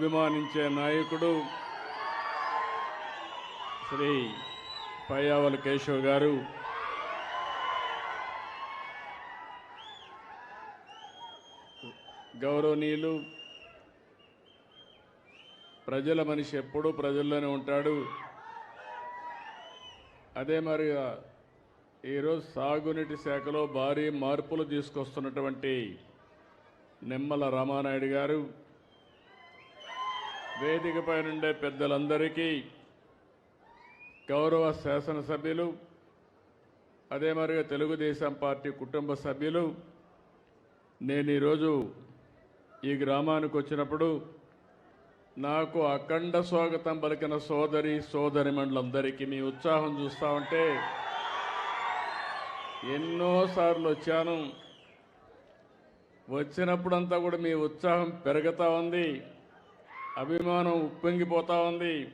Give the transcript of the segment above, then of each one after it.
అభిమానించే నాయకుడు శ్రీ పయ్యావల కేశవ్ గారు. గౌరవనీయులు ప్రజల మనిషి ఎప్పుడూ ప్రజల్లోనే ఉంటాడు. అదే మరిగా ఈరోజు సాగునీటి శాఖలో భారీ మార్పులు తీసుకొస్తున్నటువంటి నిమ్మల రామానాయుడు గారు వేదికపై నుండే పెద్దలందరికీ గౌరవ శాసనసభ్యులు అదే మరిగా తెలుగుదేశం పార్టీ కుటుంబ సభ్యులు నేను ఈరోజు ఈ గ్రామానికి వచ్చినప్పుడు నాకు అఖండ స్వాగతం పలికిన సోదరి సోదరి మండలందరికీ మీ ఉత్సాహం చూస్తా ఉంటే ఎన్నోసార్లు వచ్చాను. వచ్చినప్పుడంతా కూడా మీ ఉత్సాహం పెరుగుతూ ఉంది. అభిమానం ఉప్పొంగిపోతూ ఉంది.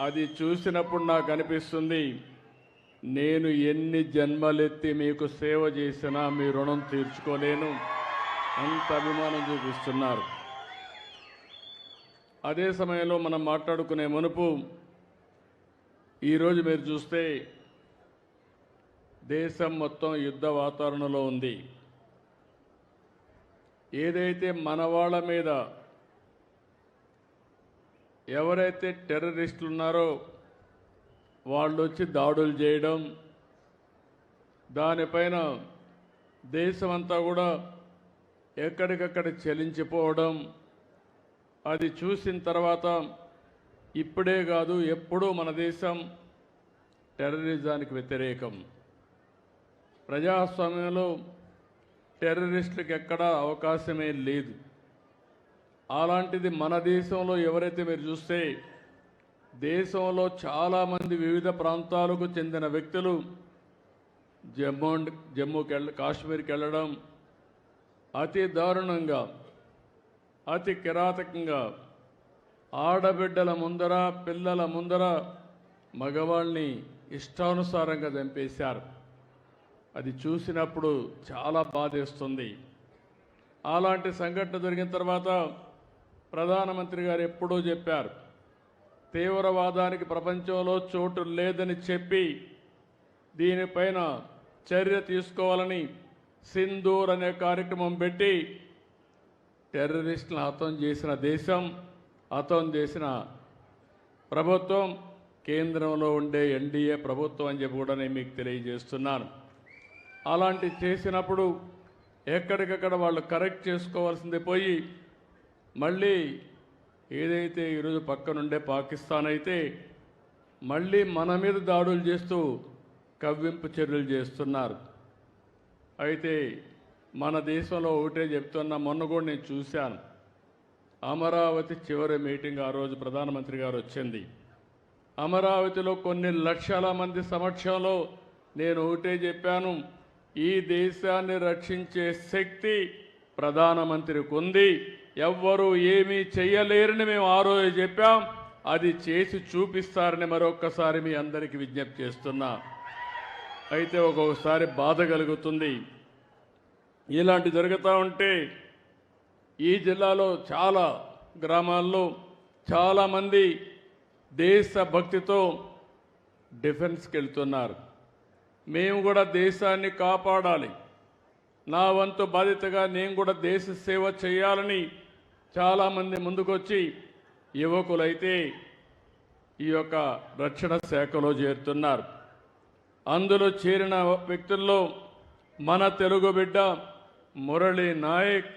అది చూసినప్పుడు నాకు అనిపిస్తుంది నేను ఎన్ని జన్మలెత్తి మీకు సేవ చేసినా మీ రుణం తీర్చుకోలేను. అంత అభిమానం చూపిస్తున్నారు. అదే సమయంలో మనం మాట్లాడుకునే మునుపు ఈరోజు మీరు చూస్తే దేశం మొత్తం యుద్ధ వాతావరణంలో ఉంది. ఏదైతే మన వాళ్ళ మీద ఎవరైతే టెర్రరిస్టులు ఉన్నారో వాళ్ళు వచ్చి దాడులు చేయడం దానిపైన దేశమంతా కూడా ఎక్కడికక్కడ చలించిపోవడం అది చూసిన తర్వాత ఇప్పుడే కాదు ఎప్పుడూ మన దేశం టెర్రరిజానికి వ్యతిరేకం. ప్రజాస్వామ్యంలో టెర్రరిస్టులకు ఎక్కడా అవకాశమే లేదు. అలాంటిది మన దేశంలో ఎవరైతే మీరు చూస్తే దేశంలో చాలామంది వివిధ ప్రాంతాలకు చెందిన వ్యక్తులు జమ్మూ అండ్- జమ్మూకి వెళ్ళ కాశ్మీర్కి వెళ్ళడం అతి దారుణంగా అతి కిరాతకంగా ఆడబిడ్డల ముందర పిల్లల ముందర మగవాళ్ళని ఇష్టానుసారంగా చంపేశారు. అది చూసినప్పుడు చాలా బాధేస్తుంది. అలాంటి సంఘటన జరిగిన తర్వాత ప్రధానమంత్రి గారు ఎప్పుడూ చెప్పారు తీవ్రవాదానికి ప్రపంచంలో చోటు లేదని చెప్పి దీనిపైన చర్య తీసుకోవాలని సింధూర్ అనే కార్యక్రమం పెట్టి టెర్రరిస్టులను హతం చేసిన దేశం హతం చేసిన ప్రభుత్వం కేంద్రంలో ఉండే ఎన్డీఏ ప్రభుత్వం అని చెప్పి కూడా నేను మీకు తెలియజేస్తున్నాను. అలాంటి చేసినప్పుడు ఎక్కడికక్కడ వాళ్ళు కరెక్ట్ చేసుకోవాల్సింది పోయి మళ్ళీ ఏదైతే ఈరోజు పక్కనుండే పాకిస్తాన్ అయితే మళ్ళీ మన మీద దాడులు చేస్తూ కవ్వింపు చర్యలు చేస్తున్నారు. అయితే మన దేశంలో ఒకటే చెప్తున్నా మొన్న కూడా నేను చూశాను. అమరావతి చివరి మీటింగ్ ఆ రోజు ప్రధానమంత్రి గారు వచ్చింది. అమరావతిలో కొన్ని లక్షల మంది సమక్షంలో నేను ఒకటే చెప్పాను ఈ దేశాన్ని రక్షించే శక్తి ప్రధానమంత్రికి ఉంది. ఎవ్వరూ ఏమీ చెయ్యలేరని మేము ఆ రోజు చెప్పాం. అది చేసి చూపిస్తారని మరొక్కసారి మీ అందరికీ విజ్ఞప్తి చేస్తున్నా. అయితే ఒక్కొక్కసారి బాధ కలుగుతుంది. ఇలాంటి జరుగుతూ ఉంటే ఈ జిల్లాలో చాలా గ్రామాల్లో చాలామంది దేశభక్తితో డిఫెన్స్కి వెళ్తున్నారు. మేము కూడా దేశాన్ని కాపాడాలి. నా వంతు బాధ్యతగా నేను కూడా దేశ సేవ చేయాలని చాలామంది ముందుకొచ్చి యువకులైతే ఈ యొక్క రక్షణ శాఖలో చేరుతున్నారు. అందులో చేరిన వ్యక్తుల్లో మన తెలుగు బిడ్డ మురళీ నాయక్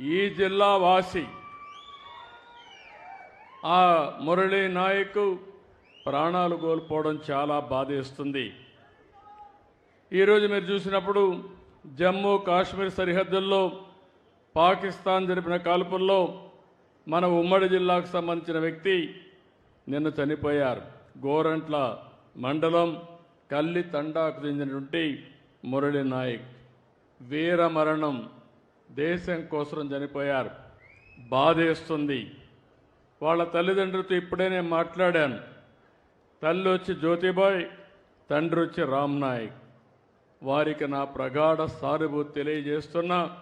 ఈ జిల్లా వాసి. ఆ మురళీ నాయక్ ప్రాణాలు కోల్పోవడం చాలా బాధేస్తుంది. ఈరోజు మీరు చూసినప్పుడు జమ్మూ కాశ్మీర్ సరిహద్దుల్లో పాకిస్తాన్ జరిపిన కాల్పుల్లో మన ఉమ్మడి జిల్లాకు సంబంధించిన వ్యక్తి నిన్న చనిపోయారు. గోరంట్ల మండలం కల్లి తండాకు చెందినటువంటి మురళి నాయక్. వీర మరణం దేశం కోసం చనిపోయారు. బాధేస్తుంది. వాళ్ళ తల్లిదండ్రులతో ఇప్పుడే నేను మాట్లాడాను. తల్లి వచ్చి జ్యోతిబాయ్ తండ్రి వచ్చి రామ్ నాయక్. వారికి నా ప్రగాఢ సానుభూతి తెలియజేస్తున్నా.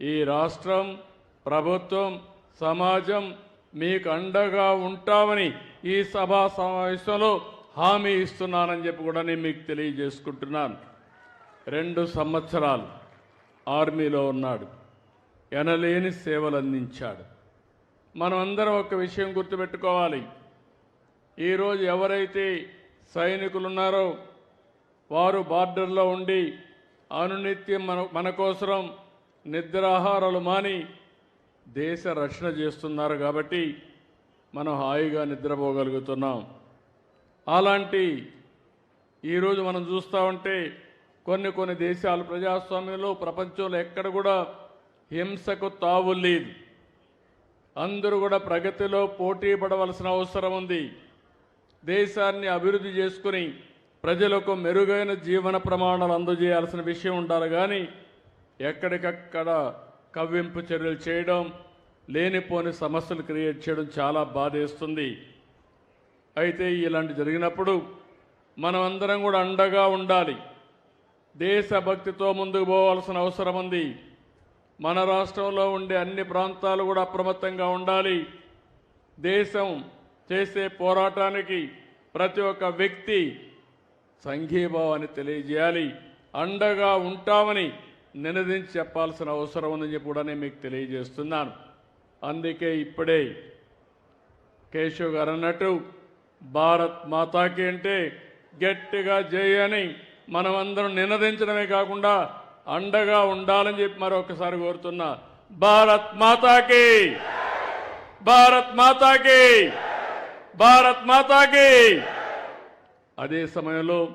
ఈ రాష్ట్రం ప్రభుత్వం సమాజం మీకు అండగా ఉంటామని ఈ సభా సమావేశంలో హామీ ఇస్తున్నానని చెప్పి కూడా నేను మీకు తెలియజేసుకుంటున్నాను. రెండు సంవత్సరాలు ఆర్మీలో ఉన్నాడు. ఎనలేని సేవలు అందించాడు. మనమందరం ఒక విషయం గుర్తుపెట్టుకోవాలి. ఈరోజు ఎవరైతే సైనికులు ఉన్నారో వారు బార్డర్లో ఉండి అనునిత్యం మన మన కోసం నిద్రాహారాలు మాని దేశ రక్షణ చేస్తున్నారు కాబట్టి మనం హాయిగా నిద్రపోగలుగుతున్నాం. అలాంటి ఈరోజు మనం చూస్తూ ఉంటే కొన్ని కొన్ని దేశాలు ప్రజాస్వామ్యంలో ప్రపంచంలో ఎక్కడ కూడా హింసకు తావు లేదు. అందరూ కూడా ప్రగతిలో పోటీ పడవలసిన అవసరం ఉంది. దేశాన్ని అభివృద్ధి చేసుకుని ప్రజలకు మెరుగైన జీవన ప్రమాణాలు అందజేయాల్సిన విషయం ఉండాలి. కానీ ఎక్కడికక్కడ కవ్వింపు చర్యలు చేయడం లేనిపోని సమస్యలు క్రియేట్ చేయడం చాలా బాధేస్తుంది. అయితే ఇలాంటి జరిగినప్పుడు మనమందరం కూడా అండగా ఉండాలి. దేశభక్తితో ముందుకు పోవాల్సిన అవసరం ఉంది. మన రాష్ట్రంలో ఉండే అన్ని ప్రాంతాలు కూడా అప్రమత్తంగా ఉండాలి. దేశం చేసే పోరాటానికి ప్రతి ఒక్క వ్యక్తి సంఘీభావాన్ని తెలియజేయాలి. అండగా ఉంటామని నినదించి చెప్పాల్సిన అవసరం ఉందని చెప్పి కూడా నేను మీకు తెలియజేస్తున్నాను. అందుకే ఇప్పుడే కేశవ్ గారు అన్నట్టు భారత్ మాతాకి అంటే గట్టిగా చేయని మనమందరం నినదించడమే కాకుండా అండగా ఉండాలని చెప్పి మరొకసారి కోరుతున్నా. భారత్ మాతాకి! భారత్ మాతాకి! భారత్ మాతాకి! అదే సమయంలో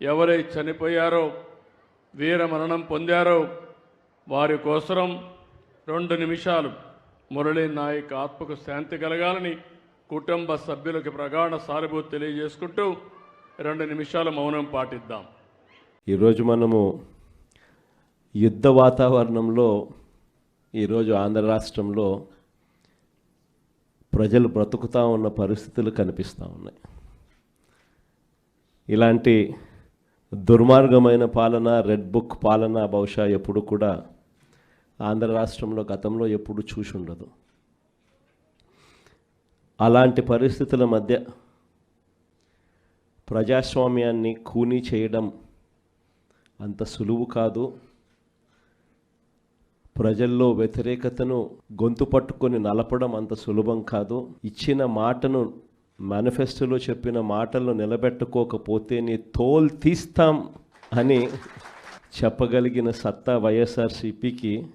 ఎవరై చనిపోయారో వీర మరణం పొందారో వారి కోసం రెండు నిమిషాలు మురళీ నాయక్ ఆత్మకు శాంతి కలగాలని కుటుంబ సభ్యులకు ప్రగాఢ సానుభూతి తెలియజేసుకుంటూ రెండు నిమిషాలు మౌనం పాటిద్దాం. ఈరోజు మనము యుద్ధ వాతావరణంలో ఈరోజు ఆంధ్ర రాష్ట్రంలో ప్రజలు బ్రతుకుతూ ఉన్న పరిస్థితులు కనిపిస్తూ ఉన్నాయి. ఇలాంటి దుర్మార్గమైన పాలన రెడ్ బుక్ పాలన బహుశా ఎప్పుడు కూడా ఆంధ్ర రాష్ట్రంలో గతంలో ఎప్పుడు చూసి ఉండదు. అలాంటి పరిస్థితుల మధ్య ప్రజాస్వామ్యాన్ని కూనీ చేయడం అంత సులువు కాదు. ప్రజల్లో వ్యతిరేకతను గొంతు పట్టుకొని నలపడం అంత సులభం కాదు. ఇచ్చిన మాటను మేనిఫెస్టోలో చెప్పిన మాటలను నిలబెట్టుకోకపోతే నీ తోల్ తీస్తాం అని చెప్పగలిగిన సత్తా వైఎస్ఆర్సీపీకి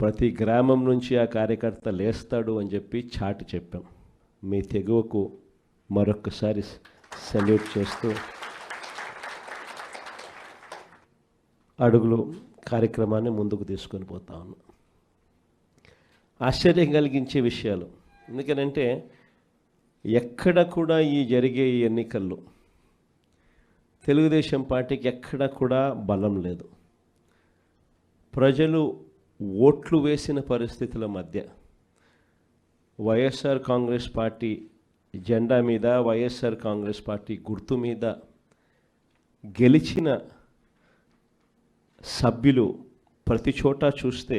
ప్రతి గ్రామం నుంచి ఆ కార్యకర్త లేస్తాడు అని చెప్పి చాటి చెప్పాం. మీ తెగువకు మరొకసారి సెల్యూట్ చేస్తూ అడుగులు కార్యక్రమాన్ని ముందుకు తీసుకొని పోతా ఉన్నాం. ఆశ్చర్యం కలిగించే విషయాలు. ఎందుకనంటే ఎక్కడ కూడా ఈ జరిగే ఈ ఎన్నికల్లో తెలుగుదేశం పార్టీకి ఎక్కడ కూడా బలం లేదు. ప్రజలు ఓట్లు వేసిన పరిస్థితుల మధ్య వైఎస్ఆర్ కాంగ్రెస్ పార్టీ జెండా మీద వైఎస్ఆర్ కాంగ్రెస్ పార్టీ గుర్తు మీద గెలిచిన సభ్యులు ప్రతి చోట చూస్తే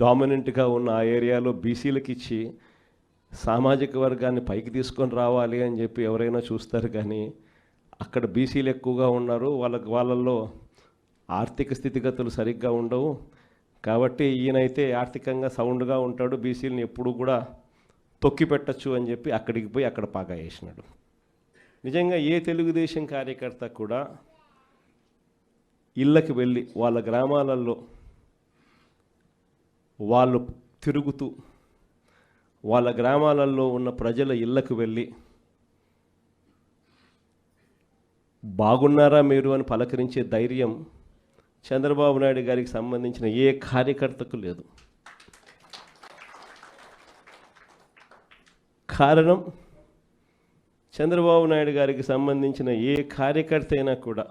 డామినెంట్గా ఉన్న ఆ ఏరియాలో బీసీలకు ఇచ్చి సామాజిక వర్గాన్ని పైకి తీసుకొని రావాలి అని చెప్పి ఎవరైనా చూస్తారు కానీ అక్కడ బీసీలు ఎక్కువగా ఉన్నారు. వాళ్ళకి వాళ్ళల్లో ఆర్థిక స్థితిగతులు సరిగ్గా ఉండవు. కాబట్టి ఈయనైతే ఆర్థికంగా సౌండ్గా ఉంటాడు. బీసీలను ఎప్పుడు కూడా తొక్కి పెట్టచ్చు అని చెప్పి అక్కడికి పోయి అక్కడ పాగా వేసినాడు. నిజంగా ఏ తెలుగుదేశం కార్యకర్త కూడా ఇళ్ళకి వెళ్ళి వాళ్ళ గ్రామాలలో వాళ్ళు తిరుగుతూ వాళ్ళ గ్రామాలలో ఉన్న ప్రజల ఇళ్ళకు వెళ్ళి బాగున్నారా మీరు? అని పలకరించే ధైర్యం చంద్రబాబు నాయుడు గారికి సంబంధించిన ఏ కార్యకర్తకు లేదు. కారణం చంద్రబాబు నాయుడు గారికి సంబంధించిన ఏ కార్యకర్త అయినా కూడా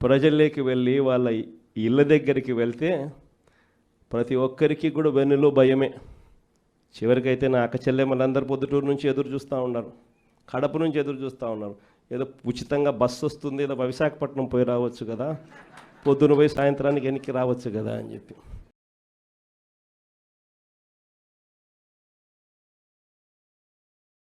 ప్రజల్లోకి వెళ్ళి వాళ్ళ ఇళ్ళ దగ్గరికి వెళ్తే ప్రతి ఒక్కరికి కూడా వెన్నులో భయమే. చివరికైతే నా అక్క చెల్లెమ్మలందరూ పొద్దుటూరు నుంచి ఎదురు చూస్తూ ఉన్నారు. కడప నుంచి ఎదురు చూస్తూ ఉన్నారు. ఏదో ఉచితంగా బస్సు వస్తుంది ఏదో విశాఖపట్నం పోయి రావచ్చు కదా. పొద్దున పోయి సాయంత్రానికి వెనక్కి రావచ్చు కదా అని చెప్పి.